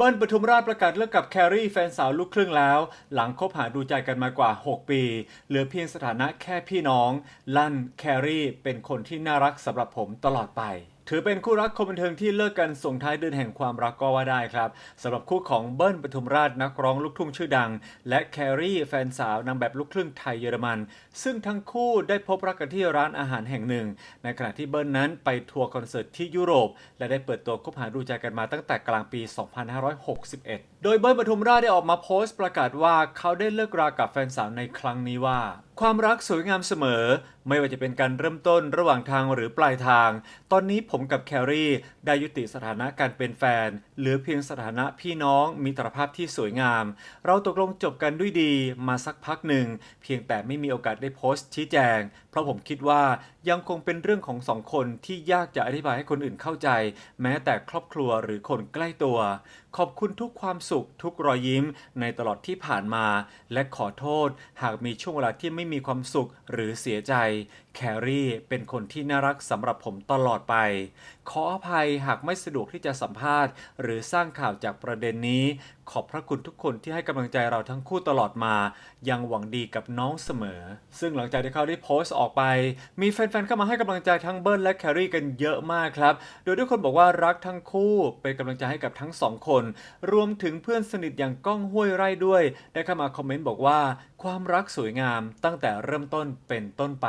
เบิ้ลปทุมราชประกาศเลิกกับแครี่แฟนสาวลูกครึ่งแล้ว หลังคบหาดูใจกันมากว่า 6 ปี เหลือเพียงสถานะแค่พี่น้อง ลั่นแครี่เป็นคนที่น่ารักสำหรับผมตลอดไป ถือเป็นคู่รักคนบันเทิงที่เลิกกันส่งท้ายเดือนแห่งความรักก็ว่าได้ครับสำหรับคู่ของเบิ้ลปทุมราชนักร้องลูกทุ่งชื่อดัง และแครี่แฟนสาวนางแบบลูกครึ่งไทยเยอรมัน ซึ่งทั้งคู่ได้พบรักกันที่ร้านอาหารแห่งหนึ่ง ในขณะที่เบิ้ลนั้นไปทัวร์คอนเสิร์ตที่ยุโรป และได้เปิดตัวคบหาดูใจกันมาตั้งแต่กลางปี 2561 โดยเบิ้ลปทุมราชได้ออกมาโพสต์ประกาศว่าเขาได้เลิกรากับแฟนสาวในครั้งนี้ว่า ความรักสวยงามเสมอ ไม่ว่าจะเป็นการเริ่มต้นระหว่างทางหรือปลายทาง ตอนนี้ผมกับแครี่ ได้ยุติสถานะการเป็นแฟน เหลือเพียงสถานะพี่น้องมีตรภาพที่สวยงาม เราตกลงจบกันด้วยดีมาสักพักหนึ่ง เพียงแต่ไม่มีโอกาสได้โพสต์ชี้แจง เพราะผมคิดว่ายังคงเป็นเรื่องของสองคนที่ยากจะอธิบายให้คนอื่นเข้าใจ แม้แต่ครอบครัวหรือคนใกล้ตัว ขอบคุณทุกความสุข ทุกรอยยิ้มในตลอดที่ผ่านมา และขอโทษ หากมีช่วงเวลาที่ไม่มีความสุขหรือเสียใจแครี่เป็นคนที่น่ารักสำหรับผมตลอดไป ขออภัยหากไม่สะดวกที่จะสัมภาษณ์ หรือสร้างข่าวจากประเด็นนี้ ขอบพระคุณทุกคนที่ให้กำลังใจเราทั้งคู่ตลอดมา ยังหวังดีกับน้องเสมอ ซึ่งหลังจากที่เขาได้โพสต์ออกไป มีแฟนๆเข้ามาให้กำลังใจทั้งเบิ้ลและแครี่กันเยอะมากครับ โดยทุกคนบอกว่ารักทั้งคู่ เป็นกำลังใจให้กับทั้งสองคน รวมถึงเพื่อนสนิทอย่างก้องห้วยไร่ด้วย ได้เข้ามาคอมเมนต์บอกว่า ความรักสวยงามตั้งแต่เริ่มต้นเป็นต้นไป